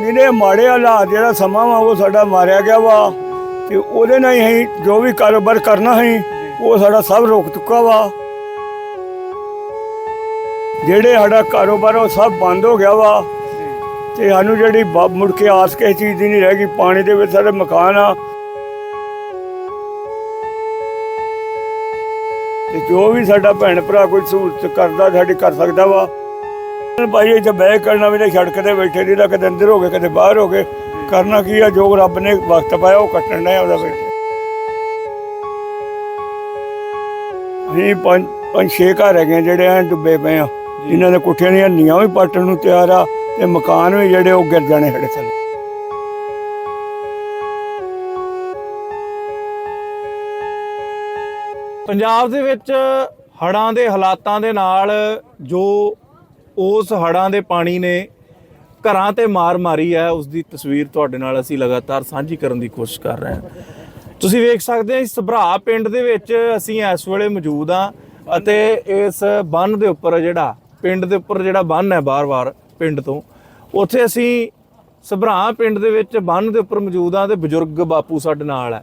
ਜਿਹੜੇ ਮਾੜੇ ਹਾਲਾਤ ਜਿਹੜਾ ਸਮਾਂ ਵਾ ਉਹ ਸਾਡਾ ਮਾਰਿਆ ਗਿਆ ਵਾ ਤੇ ਉਹਦੇ ਨਾਲ ਹੀ ਅਸੀਂ ਜੋ ਵੀ ਕਾਰੋਬਾਰ ਕਰਨਾ ਸੀ, ਉਹ ਸਾਡਾ ਸਭ ਰੁਕ ਚੁੱਕਾ ਵਾ। ਜਿਹੜੇ ਸਾਡਾ ਕਾਰੋਬਾਰ ਉਹ ਸਭ ਬੰਦ ਹੋ ਗਿਆ ਵਾ। ਤੇ ਸਾਨੂੰ ਜਿਹੜੀ ਮੁੜ ਕੇ ਆਸ ਕਿਸੇ ਚੀਜ਼ ਦੀ ਨਹੀਂ ਰਹਿ ਗਈ, ਪਾਣੀ ਦੇ ਵਿੱਚ ਸਾਡੇ ਮਕਾਨ ਆ। ਤੇ ਜੋ ਵੀ ਸਾਡਾ ਭੈਣ ਭਰਾ ਕੋਈ ਸਹੂਲਤ ਕਰਦਾ, ਸਾਡੀ ਕਰ ਸਕਦਾ ਵਾ। ਭਾਈ ਇੱਥੇ ਬਹਿ ਕਰਨਾ ਵੀ ਨਹੀਂ ਸੜਕ ਤੇ ਬੈਠੇ ਨਹੀਂ ਤਾਂ ਕਦੇ ਅੰਦਰ ਹੋ ਗਏ ਕਦੇ ਬਾਹਰ ਹੋ ਗਏ। ਕਰਨਾ ਕੀ ਆ ਜੋ ਰੱਬ ਨੇ ਵਕਤ ਪਾਇਆ ਉਹ ਕੱਟਣ ਡਿਆ ਉਹਦਾ ਬੈਠੇ। ਅਸੀਂ ਪੰਜ ਪੰਜ ਛੇ ਘਰ ਹੈਗੇ ਜਿਹੜੇ ਐ ਡੁੱਬੇ ਪਏ ਆ। ਇਹਨਾਂ ਦੇ ਕੋਠਿਆਂ ਦੀਆਂ ਨੀਆਂ ਵੀ ਪਾਟਣ ਨੂੰ ਤਿਆਰ ਆ ਤੇ ਮਕਾਨ ਵੀ ਜਿਹੜੇ ਉਹ ਗਿਰ ਜਾਣੇ ਸਾਡੇ ਥੱਲੇ। ਪੰਜਾਬ ਦੇ ਵਿੱਚ ਹੜ੍ਹਾਂ ਦੇ ਹਾਲਾਤਾਂ ਦੇ ਨਾਲ ਜੋ ਉਸ ਹੜ੍ਹਾਂ ਦੇ ਪਾਣੀ ਨੇ ਘਰਾਂ ਤੇ ਮਾਰ ਮਾਰੀ ਹੈ। ਉਸ ਦੀ ਤਸਵੀਰ ਤੁਹਾਡੇ ਨਾਲ ਅਸੀਂ ਲਗਾਤਾਰ ਸਾਂਝੀ ਕਰਨ ਦੀ ਕੋਸ਼ਿਸ਼ ਕਰ ਰਹੇ ਹਾਂ। ਤੁਸੀਂ ਵੇਖ ਸਕਦੇ ਹੋ, ਇਸ ਸਭਰਾ ਪਿੰਡ ਦੇ ਵਿੱਚ ਅਸੀਂ ਇਸ ਵੇਲੇ ਮੌਜੂਦ ਹਾਂ ਅਤੇ ਇਸ ਬੰਨ ਦੇ ਉੱਪਰ ਜਿਹੜਾ, ਪਿੰਡ ਦੇ ਉੱਪਰ ਜਿਹੜਾ ਬੰਨ ਹੈ ਬਾਰ-ਬਾਰ ਪਿੰਡ ਤੋਂ, ਉੱਥੇ ਅਸੀਂ ਸਭਰਾ ਪਿੰਡ ਦੇ ਵਿੱਚ ਬੰਨ ਦੇ ਉੱਪਰ ਮੌਜੂਦ ਹਾਂ ਤੇ ਬਜ਼ੁਰਗ ਬਾਪੂ ਸਾਡੇ ਨਾਲ ਹੈ।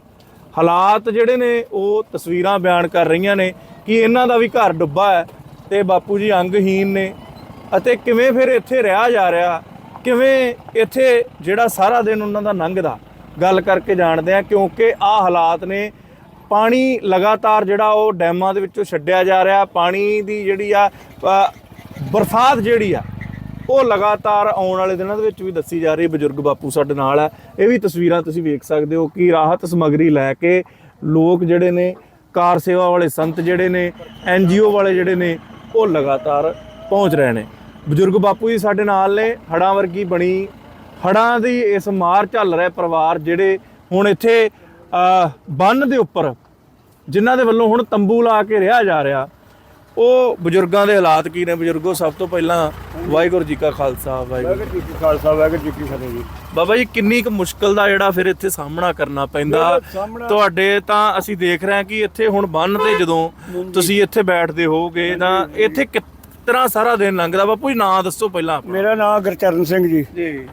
ਹਾਲਾਤ ਜਿਹੜੇ ਨੇ, ਉਹ ਤਸਵੀਰਾਂ ਬਿਆਨ ਕਰ ਰਹੀਆਂ ਨੇ ਕਿ ਇਹਨਾਂ ਦਾ ਵੀ ਘਰ ਡੁੱਬਾ ਹੈ ਤੇ ਬਾਪੂ ਜੀ ਅੰਗਹੀਨ ਨੇ। ਅਤੇ ਕਿਵੇਂ ਫਿਰ ਇੱਥੇ ਰਿਹਾ ਜਾ ਰਿਹਾ, ਕਿਵੇਂ ਇੱਥੇ ਜਿਹੜਾ ਸਾਰਾ ਦਿਨ ਉਹਨਾਂ ਦਾ ਲੰਘਦਾ ਗੱਲ ਕਰਕੇ ਜਾਣਦੇ ਆ ਕਿਉਂਕਿ ਆ ਹਾਲਾਤ ਨੇ, ਪਾਣੀ ਲਗਾਤਾਰ ਜਿਹੜਾ ਉਹ ਡੈਮਾਂ ਦੇ ਵਿੱਚੋਂ ਛੱਡਿਆ ਜਾ ਰਿਹਾ, ਪਾਣੀ ਦੀ ਜਿਹੜੀ ਆ ਬਰਸਾਤ ਜਿਹੜੀ ਆ, ਉਹ ਲਗਾਤਾਰ ਆਉਣ ਵਾਲੇ ਦਿਨਾਂ ਦੇ ਵਿੱਚ ਵੀ ਦੱਸੀ ਜਾ ਰਹੀ ਬਜ਼ੁਰਗ ਬਾਪੂ ਸਾਡੇ ਨਾਲ ਹੈ ਇਹ ਵੀ ਤਸਵੀਰਾਂ ਤੁਸੀਂ ਵੇਖ ਸਕਦੇ ਹੋ ਕਿ ਰਾਹਤ ਸਮੱਗਰੀ ਲੈ ਕੇ ਲੋਕ ਜਿਹੜੇ ਨੇ, ਕਾਰ ਸੇਵਾ ਵਾਲੇ ਸੰਤ ਜਿਹੜੇ ਨੇ ਐਨਜੀਓ ਵਾਲੇ ਜਿਹੜੇ ਨੇ, ਉਹ ਲਗਾਤਾਰ ਪਹੁੰਚ ਰਹੇ ਨੇ। ਬਜ਼ੁਰਗ ਬਾਪੂ ਜੀ ਸਾਡੇ ਨਾਲ ਨੇ ਹੜਾਂ ਵਰਗੀ ਬਣੀ। ਹੜਾਂ ਦੀ ਇਸ ਮਾਰ ਝੱਲ ਰਿਹਾ ਪਰਿਵਾਰ ਜਿਹੜੇ ਹੁਣ ਇੱਥੇ ਬੰਨ ਦੇ ਉੱਪਰ ਜਿਨ੍ਹਾਂ ਦੇ ਵੱਲੋਂ ਹੁਣ ਤੰਬੂ ਲਾ ਕੇ ਰਿਹਾ ਜਾ ਰਿਹਾ। ਉਹ ਬਜ਼ੁਰਗਾਂ ਦੇ ਹਾਲਾਤ ਕੀ ਨੇ ਬਜ਼ੁਰਗੋ? ਸਭ ਤੋਂ ਪਹਿਲਾਂ ਵਾਹਿਗੁਰੂ ਜੀ ਕਾ ਖਾਲਸਾ ਵਾਹਿਗੁਰੂ ਜੀ ਕੀ ਖਾਲਸਾ ਵਾਹਿਗੁਰੂ ਜੀ ਕੀ ਫਤਿਹ ਜੀ। ਬਾਬਾ ਜੀ ਕਿੰਨੀ ਕੁ ਮੁਸ਼ਕਲ ਦਾ ਜਿਹੜਾ ਫਿਰ ਇੱਥੇ ਸਾਹਮਣਾ ਕਰਨਾ ਪੈਂਦਾ। ਤੁਹਾਡੇ ਤਾਂ ਅਸੀਂ ਦੇਖ ਰਹੇ ਹਾਂ ਕਿ ਇੱਥੇ ਹੁਣ ਬੰਨ ਤੇ ਜਦੋਂ ਤੁਸੀਂ ਇੱਥੇ ਬੈਠਦੇ ਹੋਗੇ ਤਾਂ ਇੱਥੇ ਤਰ੍ਹਾਂ ਸਾਰਾ ਦਿਨ ਲੰਘਦਾ। ਬਾਪੂ ਜੀ ਨਾਂ ਦੱਸੋ ਪਹਿਲਾਂ ਆਪਣਾ। ਮੇਰਾ ਨਾਮ ਗੁਰਚਰਨ ਸਿੰਘ ਜੀ। ਜੀ।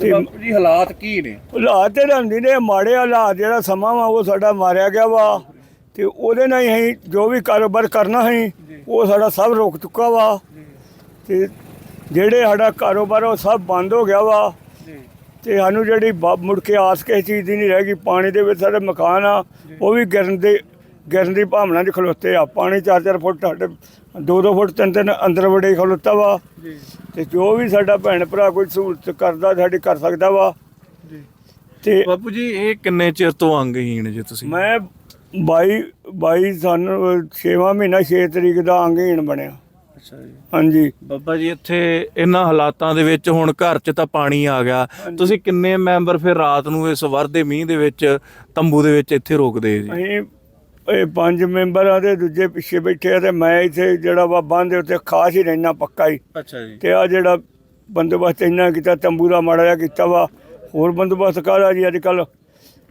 ਤੇ ਬਾਪੂ ਜੀ ਹਾਲਾਤ ਕੀ ਨੇ? ਹਾਲਾਤ ਤੇ ਰਹਿੰਦੀ ਨੇ ਮਾੜੇ ਹਾਲਾਤ ਜਿਹੜਾ ਸਮਾਂ ਵਾ ਉਹ ਸਾਡਾ ਮਾਰਿਆ ਗਿਆ ਵਾ। ਤੇ ਉਹਦੇ ਨਾਲ ਹੀ ਅਸੀਂ ਜੋ ਵੀ ਕਾਰੋਬਾਰ ਕਰਨਾ ਸੀ ਉਹ ਸਾਡਾ ਸਭ ਰੁਕ ਚੁੱਕਾ ਵਾ। ਤੇ ਜਿਹੜੇ ਸਾਡਾ ਕਾਰੋਬਾਰ ਉਹ ਸਭ ਬੰਦ ਹੋ ਗਿਆ ਵਾ। ਤੇ ਸਾਨੂੰ ਜਿਹੜੀ ਬ- ਮੁੜ ਕੇ ਆਸ ਕਿਸੇ ਚੀਜ਼ ਦੀ ਨਹੀਂ ਰਹਿ ਗਈ। ਪਾਣੀ ਦੇ ਵਿੱਚ ਸਾਡੇ ਮਕਾਨ ਆ ਉਹ ਵੀ ਗਿਰਨ ਦੇ ਗਿਰਨ ਦੀ ਭਾਵਨਾ 'ਚ ਖਲੋਤੇ ਆ ਪਾਣੀ 4-4 ਫੁੱਟ ਸਾਡੇ 2-2 ਫੁੱਟ ਤਿੰਨ ਤਿੰਨ ਅੰਦਰ ਵੜੇ ਖਲੋਤਾ ਵਾ। ਤੇ ਜੋ ਵੀ ਸਾਡਾ ਭੈਣ ਭਰਾ ਕੋਈ ਸਹੂਲਤ ਕਰਦਾ ਸਾਡੀ ਕਰ ਸਕਦਾ ਵਾ। ਤੇ ਬਾਪੂ ਜੀ ਇਹ ਕਿੰਨੇ ਚਿਰ ਤੋਂ ਅੰਗਹੀਣ ਜੇ ਤੁਸੀਂ? ਮੈਂ 22 22 ਸਨ 6ਵਾਂ ਮਹੀਨਾ 6 ਤਰੀਕ ਦਾ ਅੰਗਹੀਣ ਬਣਿਆ। ਅੱਛਾ ਜੀ। ਹਾਂਜੀ। ਬਾਬਾ ਜੀ ਇੱਥੇ ਇਹਨਾਂ ਹਾਲਾਤਾਂ ਦੇ ਵਿੱਚ ਹੁਣ ਘਰ 'ਚ ਤਾਂ ਪਾਣੀ ਆ ਗਿਆ। ਤੁਸੀਂ ਕਿੰਨੇ ਮੈਂਬਰ ਫਿਰ ਰਾਤ ਨੂੰ ਇਸ ਵਰਦੇ ਮੀਂਹ ਦੇ ਵਿੱਚ ਤੰਬੂ ਦੇ ਵਿੱਚ ਇੱਥੇ ਰੋਕਦੇ ਜੀ? ਅਸੀਂ ਇਹ ਪੰਜ ਮੈਂਬਰ ਆ ਤੇ ਦੂਜੇ ਪਿੱਛੇ ਬੈਠੇ ਆ ਤੇ ਮੈਂ ਇੱਥੇ ਜਿਹੜਾ ਵਾ ਬੰਦ ਦੇ ਉੱਤੇ ਖਾਸ ਹੀ ਰਹਿਣਾ ਪੱਕਾ ਹੀ। ਅੱਛਾ ਜੀ। ਤੇ ਆ ਜਿਹੜਾ ਬੰਦੋਬਸਤ ਇੰਨਾ ਕੀਤਾ ਤੰਬੂ ਦਾ ਮਾੜਾ ਜਿਹਾ ਕੀਤਾ ਵਾ ਹੋਰ ਬੰਦੋਬਸਤ ਕਾਹਦਾ ਜੀ ਅੱਜ ਕੱਲ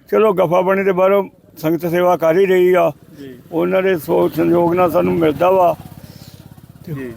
ਚਲੋ ਗਫਾ ਬਣੇ ਤੇ ਬਾਹਰੋਂ ਸੰਗਤ ਸੇਵਾ ਕਰ ਹੀ ਰਹੀ ਆ। ਜੀ। ਉਹਨਾਂ ਦੇ ਸੋਚ ਸੰਯੋਗ ਨਾਲ ਸਾਨੂੰ ਮਿਲਦਾ ਵਾ। ਜੀ।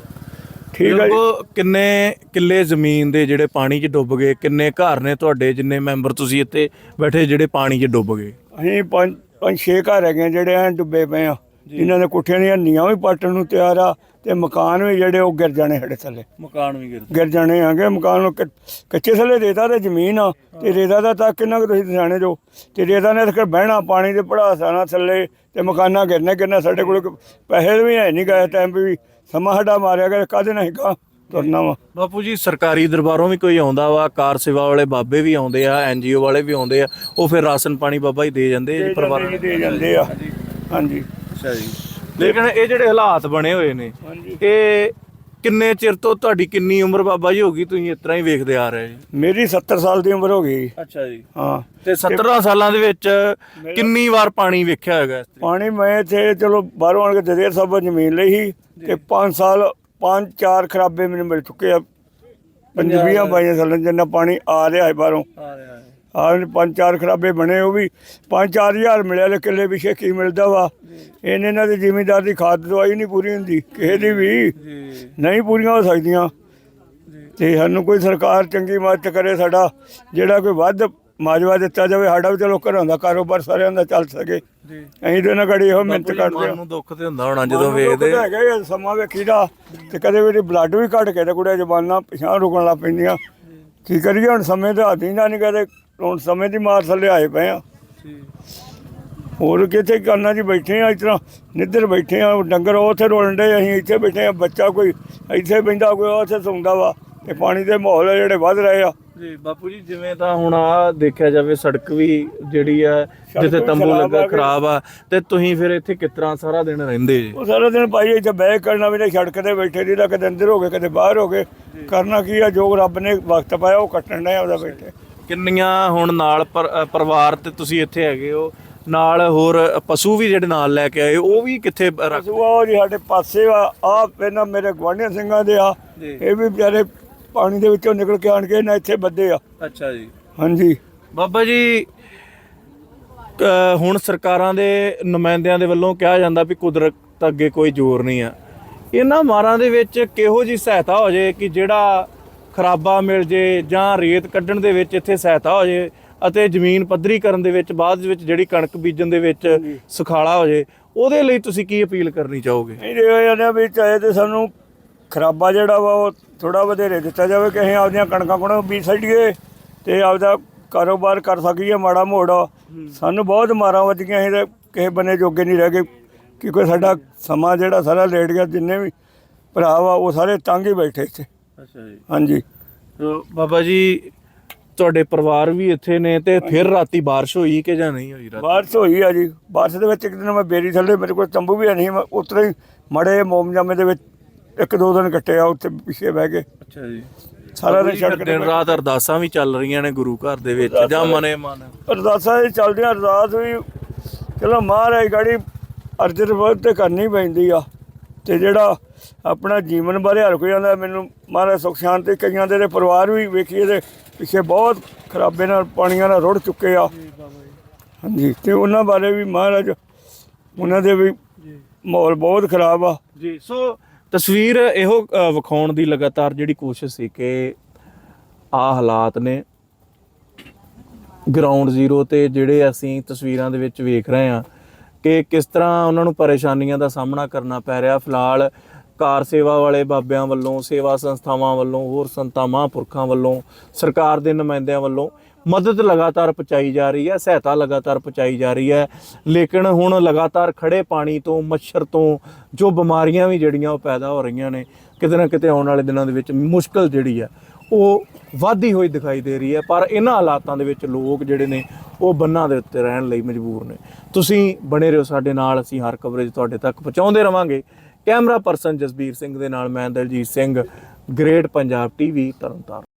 ਠੀਕ ਹੈ ਕਿੰਨੇ ਕਿੱਲੇ ਜ਼ਮੀਨ ਦੇ ਜਿਹੜੇ ਪਾਣੀ 'ਚ ਡੁੱਬ ਗਏ ਕਿੰਨੇ ਘਰ ਨੇ ਤੁਹਾਡੇ ਜਿੰਨੇ ਮੈਂਬਰ ਤੁਸੀਂ ਇੱਥੇ ਬੈਠੇ ਜਿਹੜੇ ਪਾਣੀ 'ਚ ਡੁੱਬ ਗਏ? ਅਸੀਂ ਪੰਜ ਪੰਜ ਛੇ ਘਰ ਹੈਗੇ ਜਿਹੜੇ ਐ ਡੁੱਬੇ ਪਏ ਆ ਇਹਨਾਂ ਦੇ ਕੋਠਿਆਂ ਦੀਆਂ ਨੀਆਂ ਵੀ ਪਾਟਣ ਨੂੰ ਤਿਆਰ ਆ ਤੇ ਮਕਾਨ ਵੀ ਜਿਹੜੇ ਉਹ ਗਿਰ ਜਾਣੇ ਸਾਡੇ ਥੱਲੇ। ਮਕਾਨ ਵੀ ਗਿਰ ਗਿਰ ਜਾਣੇ ਆਗੇ ਮਕਾਨ ਨੂੰ ਕੱਚ- ਥੱਲੇ ਰੇਤਾ ਤੇ ਜ਼ਮੀਨ ਆ। ਤੇ ਰੇਤਾ ਦਾ ਤਾਂ ਕਿੰਨਾ ਕੁ ਤੁਸੀਂ ਜਾਣੇ ਜੋ। ਤੇ ਰੇਤਾ ਨੇ ਤਾਂ ਬਹਿਣਾ ਪਾਣੀ ਦੇ ਪੜਾਸਾਣਾ ਥੱਲੇ ਤੇ ਮਕਾਨਾਂ ਗਿਰਨੇ ਕਿੰਨਾ ਸਾਡੇ ਕੋਲ ਪੈਸੇ ਵੀ ਹੈ ਨਹੀਂ ਗਏ ਟਾਈਮ ਵੀ। ਸਮਾਂ ਸਾਡਾ ਮਾਰਿਆ ਗਿਆ ਕਾਹਦੇ ਨਹੀਂ ਕਾ ਤੁਰਨਾ ਵਾ। ਬਾਪੂ ਜੀ ਸਰਕਾਰੀ ਦਰਬਾਰੋਂ ਵੀ ਕੋਈ ਆਉਂਦਾ ਵਾ ਕਾਰ ਸੇਵਾ ਵਾਲੇ ਬਾਬੇ ਵੀ ਆਉਂਦੇ ਆ ਐਨਜੀਓ ਵਾਲੇ ਵੀ ਆਉਂਦੇ ਆ ਉਹ ਫਿਰ ਰਾਸ਼ਨ ਪਾਣੀ ਬਾਬਾ ਜੀ ਦੇ ਜਾਂਦੇ ਆ ਜੀ ਪਰਿਵਾਰਾਂ ਨੂੰ। ਦੇ ਜਾਂਦੇ ਆ। ਹਾਂਜੀ। ਅੱਛਾ ਜੀ। ਲੇਕਿਨ ਇਹ ਜਿਹੜੇ ਹਾਲਾਤ ਬਣੇ ਹੋਏ ਨੇ ਹਾਂਜੀ। ਇਹ ਕਿੰਨੇ ਚਿਰ ਤੋਂ ਤੁਹਾਡੀ ਕਿੰਨੀ ਉਮਰ ਬਾਬਾ ਜੀ ਹੋ ਗਈ ਤੁਸੀਂ ਇਸ ਤਰ੍ਹਾਂ ਹੀ ਵੇਖਦੇ ਆ ਰਹੇ ਜੀ ਮੇਰੀ 70 ਸਾਲ ਦੀ ਉਮਰ ਹੋ ਗਈ। ਅੱਛਾ ਜੀ। ਹਾਂ। ਤੇ 17 ਸਾਲਾਂ ਦੇ ਵਿੱਚ ਕਿੰਨੀ ਵਾਰ ਪਾਣੀ ਵੇਖਿਆ ਹੈਗਾ ਇਸ ਤੇ ਪਾਣੀ ਮੈਂ ਇੱਥੇ ਚਲੋ ਬਾਹਰੋਂ ਆਣ ਕੇ ਦਦੇਰ ਸਾਹਿਬ ਜ਼ਮੀਨ ਲਈ ਸੀ ਤੇ 5 ਸਾਲ ਪੰਜ ਚਾਰ ਖਰਾਬੇ ਮੈਨੂੰ ਮਿਲ ਚੁੱਕੇ ਆ। ਪੰਜਾਬੀਆਂ ਬਾਈਆਂ ਸਾਲਾਂ ਜਿੰਨਾ ਪਾਣੀ ਆ ਰਿਹਾ ਹੈ ਬਾਹਰੋਂ। ਆ ਰਿਹਾ ਹੈ। ਆ ਪੰਜ ਚਾਰ ਖਰਾਬੇ ਬਣੇ ਉਹ ਵੀ ਪੰਜ ਚਾਰ ਹਜ਼ਾਰ ਮਿਲਿਆ ਲੈ ਕਿੱਲੇ ਪਿਛੇ ਕੀ ਮਿਲਦਾ ਵਾ? ਇਹਨੇ ਇਹਨਾਂ ਦੀ ਜ਼ਿਮੀਂਦਾਰ ਦੀ ਖਾਦ ਦਵਾਈ ਨਹੀਂ ਪੂਰੀ ਹੁੰਦੀ ਕਿਸੇ ਦੀ ਵੀ। ਨਹੀਂ ਪੂਰੀਆਂ ਹੋ ਸਕਦੀਆਂ। ਤੇ ਸਾਨੂੰ ਕੋਈ ਸਰਕਾਰ ਚੰਗੀ ਮਦਦ ਕਰੇ ਸਾਡਾ ਜਿਹੜਾ ਕੋਈ ਵੱਧ ਮਾਜਵਾ ਦਿੱਤਾ ਜਾਵੇ ਸਾਡਾ ਵੀ ਚਲੋ ਘਰਾਂ ਦਾ ਕਾਰੋਬਾਰ ਸਾਰਿਆਂ ਦਾ ਚੱਲ ਸਕੇ। ਜੀ। ਅਸੀਂ ਤੇ ਨਾ ਘੜੀ ਇਹੋ ਮਿਹਨਤ ਕਰਦੇ ਮਨ ਹਾਂ। ਨੂੰ ਦੁੱਖ ਤੇ ਹੁੰਦਾ ਹੋਣਾ ਜਦੋਂ ਵੇਖਦੇ। ਹੈਗਾ ਹੀ ਆ, ਸਮਾਂ ਵੇਖੀਦਾ ਤੇ ਕਦੇ ਵੀ ਬਲੱਡ ਵੀ ਘਟ ਕੇ ਤੇ ਕੁੜੇ ਜ਼ਬਾਨਾਂ ਪਿਛਾਂ ਰੁਕਣ ਲੱਗ ਪੈਂਦੀਆਂ। ਕੀ ਕਰੀਏ ਹੁਣ ਸਮੇਂ ਤੇ ਹੱਥ ਹੀ ਨਾ ਨਹੀਂ ਕਦੇ ਹੁਣ ਸਮੇਂ ਦੀ ਮਾਰ ਥੱਲੇ ਆਏ ਪਏ ਆ। ਜੀ। ਹੋਰ ਕਿਤੇ ਕਰਨਾ ਜੀ ਬੈਠੇ ਆ ਇਸ ਤਰ੍ਹਾਂ ਨਿੱਧਰ ਬੈਠੇ ਆ ਡੰਗਰ ਉੱਥੇ ਰੋਲਣ ਦੇ ਅਸੀਂ ਇੱਥੇ ਬੈਠੇ ਆ ਬੱਚਾ ਕੋਈ ਇੱਥੇ ਬੈਂਦਾ ਕੋਈ ਉੱਥੇ ਸੌਂਦਾ ਵਾ। ਤੇ ਪਾਣੀ ਦੇ ਮਾਹੌਲ ਜਿਹੜੇ ਵੱਧ ਰਹੇ ਆ। ਜੀ ਬਾਪੂ ਜੀ ਜਿਵੇਂ ਤਾਂ ਹੁਣ ਆ ਦੇਖਿਆ ਜਾਵੇ ਸੜਕ ਵੀ ਜਿਹੜੀ ਆ ਜਿੱਥੇ ਤੰਬੂ ਲੱਗਾ। ਖਰਾਬ ਆ ਤੇ ਤੁਸੀਂ ਫਿਰ ਇੱਥੇ ਕਿਸ ਤਰ੍ਹਾਂ ਸਾਰਾ ਦਿਨ ਰਹਿੰਦੇ? ਜੀ ਉਹ ਸਾਰਾ ਦਿਨ ਭਾਈ ਇੱਥੇ ਬਹਿ ਕਰਨਾ ਵੀ ਤੇ ਸੜਕ ਤੇ ਬੈਠੇ ਦੀ ਕਦੇ ਅੰਦਰ ਹੋ ਗਏ ਕਦੇ ਬਾਹਰ ਹੋ ਗਏ। ਕਰਨਾ ਕੀ ਆ ਜੋ ਰੱਬ ਨੇ ਵਕਤ ਪਾਇਆ ਉਹ ਕੱਟਣ ਡਿਆ ਉਹਦਾ ਬੈਠੇ। ਕਿੰਨੀਆਂ ਹੁਣ ਨਾਲ ਪਰਿਵਾਰ ਤੇ ਤੁਸੀਂ ਇੱਥੇ ਹੈਗੇ ਹੋ? ਨਾਲ ਹੋਰ ਪਸ਼ੂ ਵੀ ਜਿਹੜੇ ਨਾਲ ਲੈ ਕੇ ਆਏ ਉਹ ਵੀ ਕਿੱਥੇ ਰੱਖ ਪਸ਼ੂ ਆ ਜੀ ਸਾਡੇ ਪਾਸੇ ਆ ਆ ਪਹਿਲਾਂ ਮੇਰੇ ਗਵਾਂਢੀਆਂ ਸਿੰਘਾਂ ਦੇ ਆ। ਇਹ ਵੀ ਵਿਚਾਰੇ ਪਾਣੀ ਦੇ ਵਿੱਚੋਂ ਨਿਕਲ ਕੇ ਆਣ ਕੇ ਨਾ ਇੱਥੇ ਬੱਦੇ ਆ। ਅੱਛਾ ਜੀ। ਹਾਂਜੀ। ਬਾਬਾ ਜੀ ਹੁਣ ਸਰਕਾਰਾਂ ਦੇ ਨੁਮਾਇੰਦਿਆਂ ਦੇ ਵੱਲੋਂ ਕਿਹਾ ਜਾਂਦਾ ਵੀ ਕੁਦਰਤ ਅੱਗੇ ਕੋਈ ਜ਼ੋਰ ਨਹੀਂ ਆ। ਇਹਨਾਂ ਮਾਰਾਂ ਦੇ ਵਿੱਚ ਕਿਹੋ ਜੀ ਸਹਾਇਤਾ ਹੋ ਜੇ ਕਿ ਜਿਹੜਾ ਖਰਾਬਾ ਮਿਲ ਜੇ ਜਾਂ ਰੇਤ ਕੱਢਣ ਦੇ ਵਿੱਚ ਇੱਥੇ ਸਹਾਇਤਾ ਹੋ ਜੇ ਅਤੇ ਜ਼ਮੀਨ ਪੱਧਰੀ ਕਰਨ ਦੇ ਵਿੱਚ ਬਾਅਦ ਵਿੱਚ ਜਿਹੜੀ ਕਣਕ ਬੀਜਣ ਦੇ ਵਿੱਚ ਸੁਖਾਲਾ ਹੋ ਜੇ ਉਹਦੇ ਲਈ ਤੁਸੀਂ ਕੀ ਅਪੀਲ ਕਰਨੀ ਚਾਹੋਗੇ? ਇਹ ਜਿਹੜੇ ਜਾਂਦੇ ਵੀ ਚਾਹੇ ਤੇ ਸਾਨੂੰ ਖਰਾਬਾ ਜਿਹੜਾ ਵਾ ਉਹ ਥੋੜਾ ਵਧੇਰੇ ਦਿੱਤਾ ਜਾਵੇ ਕਿ ਅਸੀਂ ਆਪਦੀਆਂ ਕਣਕਾਂ ਕੋਲੋਂ ਬੀਜ ਛੱਡੀਏ ਤੇ ਆਪਦਾ ਕਾਰੋਬਾਰ ਕਰ ਸਕੀਏ ਮਾੜਾ ਮੋੜਾ। ਸਾਨੂੰ ਬਹੁਤ ਮਾਰਾਂ ਵੱਜੀਆਂ ਅਸੀਂ ਤੇ ਕਿਸੇ ਬੰਨੇ ਜੋਗੇ ਨਹੀਂ ਰਹਿ ਗਏ ਕਿਉਂਕਿ ਸਾਡਾ ਸਮਾਂ ਜਿਹੜਾ ਸਾਰਾ ਲੇਟ ਗਿਆ ਜਿੰਨੇ ਵੀ ਭਰਾ ਵਾ ਉਹ ਸਾਰੇ ਤੰਗ ਹੀ ਬੈਠੇ ਇੱਥੇ। ਅੱਛਾ ਜੀ। ਹਾਂਜੀ। ਤੋ ਬਾਬਾ ਜੀ ਤੁਹਾਡੇ ਪਰਿਵਾਰ ਵੀ ਇੱਥੇ ਨੇ ਤੇ ਫਿਰ ਰਾਤੀ ਬਾਰਿਸ਼ ਹੋਈ ਕਿ ਜਾਂ ਨਹੀਂ ਹੋਈ ਰਾਤੀ? ਬਾਰਿਸ਼ ਹੋਈ ਆ ਜੀ। ਬਾਰਿਸ਼ ਦੇ ਵਿੱਚ ਇੱਕ ਦਿਨ ਮੈਂ ਬੇਰੀ ਥੱਲੇ ਮੇਰੇ ਕੋਲ ਤੰਬੂ ਵੀ ਨਹੀਂ ਮੈਂ ਉਤਰੇ ਹੀ ਮੜੇ ਮੋਮਜਾਮੇ ਦੇ ਵਿੱਚ ਇੱਕ ਦੋ ਦਿਨ ਕੱਟੇ ਆ ਉੱਥੇ ਪਿੱਛੇ ਬਹਿ ਕੇ। ਅੱਛਾ ਜੀ। ਸਾਰਾ ਦਿਨ ਫਿਰ ਸੜਕ ਤੇ ਦਿਨ ਰਾਤ ਅਰਦਾਸਾਂ ਵੀ ਚੱਲ ਰਹੀਆਂ ਨੇ ਗੁਰੂ ਘਰ ਦੇ ਵਿੱਚ ਜਾਂ ਮਨੇ ਮਨ। ਅਰਦਾਸਾਂ ਇਹ ਚੱਲਦੀਆਂ ਅਰਦਾਸ ਵੀ ਚਲੋ ਮਹਾਰਾਜ ਗਾੜੀ ਅਰਜਨ ਬਹੁਤ ਤੇ ਕਰਨੀ ਪੈਂਦੀ ਆ। ਤੇ ਜਿਹੜਾ ਆਪਣਾ ਜੀਵਨ ਬਾਰੇ ਹਰ ਕੋਈ ਜਾਂਦਾ ਮੈਨੂੰ ਮਹਾਰਾਜ ਸੁਖ ਸ਼ਾਂਤੀ ਕਈਆਂ ਦੇ ਤੇ ਪਰਿਵਾਰ ਵੀ ਵੇਖੀਏ ਤੇ ਪਿੱਛੇ ਬਹੁਤ ਖਰਾਬੇ ਨਾਲ ਪਾਣੀਆਂ ਨਾਲ ਰੁੜ ਚੁੱਕੇ ਆ। ਹਾਂਜੀ ਤੇ ਉਹਨਾਂ ਬਾਰੇ ਵੀ ਮਹਾਰਾਜ ਉਹਨਾਂ ਦੇ ਵੀ ਮਾਹੌਲ ਬਹੁਤ ਖਰਾਬ ਆ। ਜੀ ਸੋ ਤਸਵੀਰ ਇਹੋ ਵਿਖਾਉਣ ਦੀ ਲਗਾਤਾਰ ਜਿਹੜੀ ਕੋਸ਼ਿਸ਼ ਸੀ ਕਿ ਆ ਹਾਲਾਤ ਨੇ ਗਰਾਊਂਡ ਜ਼ੀਰੋ ਤੇ ਜਿਹੜੇ ਅਸੀਂ ਤਸਵੀਰਾਂ ਦੇ ਵਿੱਚ ਵੇਖ ਰਹੇ ਹਾਂ ਕਿ ਕਿਸ ਤਰ੍ਹਾਂ ਉਹਨਾਂ ਨੂੰ ਪਰੇਸ਼ਾਨੀਆਂ ਦਾ ਸਾਹਮਣਾ ਕਰਨਾ ਪੈ ਰਿਹਾ। ਫਿਲਹਾਲ ਕਾਰ ਸੇਵਾ ਵਾਲੇ ਬਾਬਿਆਂ ਵੱਲੋਂ, ਸੇਵਾ ਸੰਸਥਾਵਾਂ ਵੱਲੋਂ, ਹੋਰ ਸੰਤਾਂ, ਮਹਾਂਪੁਰਖਾਂ ਵੱਲੋਂ, ਸਰਕਾਰ ਦੇ ਨੁਮਾਇੰਦਿਆਂ ਵੱਲੋਂ ਮਦਦ ਲਗਾਤਾਰ ਪਹੁੰਚਾਈ ਜਾ ਰਹੀ ਹੈ, ਸਹਾਇਤਾ ਲਗਾਤਾਰ ਪਹੁੰਚਾਈ ਜਾ ਰਹੀ ਹੈ। ਲੇਕਿਨ ਹੁਣ ਲਗਾਤਾਰ ਖੜੇ ਪਾਣੀ ਤੋਂ, ਮੱਛਰ ਤੋਂ ਜੋ ਬਿਮਾਰੀਆਂ ਵੀ ਜਿਹੜੀਆਂ ਉਹ ਪੈਦਾ ਹੋ ਰਹੀਆਂ ਨੇ, ਕਿਤੇ ਨਾ ਕਿਤੇ ਆਉਣ ਵਾਲੇ ਦਿਨਾਂ ਦੇ ਵਿੱਚ ਮੁਸ਼ਕਲ ਜਿਹੜੀ ਹੈ, ਉਹ ਵਾਧੀ ਹੋਈ ਦਿਖਾਈ ਦੇ ਰਹੀ ਹੈ। ਪਰ ਇਹਨਾਂ ਹਾਲਾਤਾਂ ਦੇ ਵਿੱਚ ਲੋਕ ਜਿਹੜੇ ਨੇ, ਉਹ ਬੰਨਾਂ ਦੇ ਉੱਤੇ ਰਹਿਣ ਲਈ ਮਜਬੂਰ ਨੇ। ਤੁਸੀਂ ਬਣੇ ਰਹੋ ਸਾਡੇ ਨਾਲ, ਅਸੀਂ ਹਰ ਕਵਰੇਜ ਤੁਹਾਡੇ ਤੱਕ ਪਹੁੰਚਾਉਂਦੇ ਰਵਾਂਗੇ। ਕੈਮਰਾ ਪਰਸਨ ਜਸਬੀਰ ਸਿੰਘ ਦੇ ਨਾਲ ਮੈਂ ਦਲਜੀਤ ਸਿੰਘ, ਗ੍ਰੇਟ ਪੰਜਾਬ ਟੀਵੀ ਤਰਨਤਾਰਨ।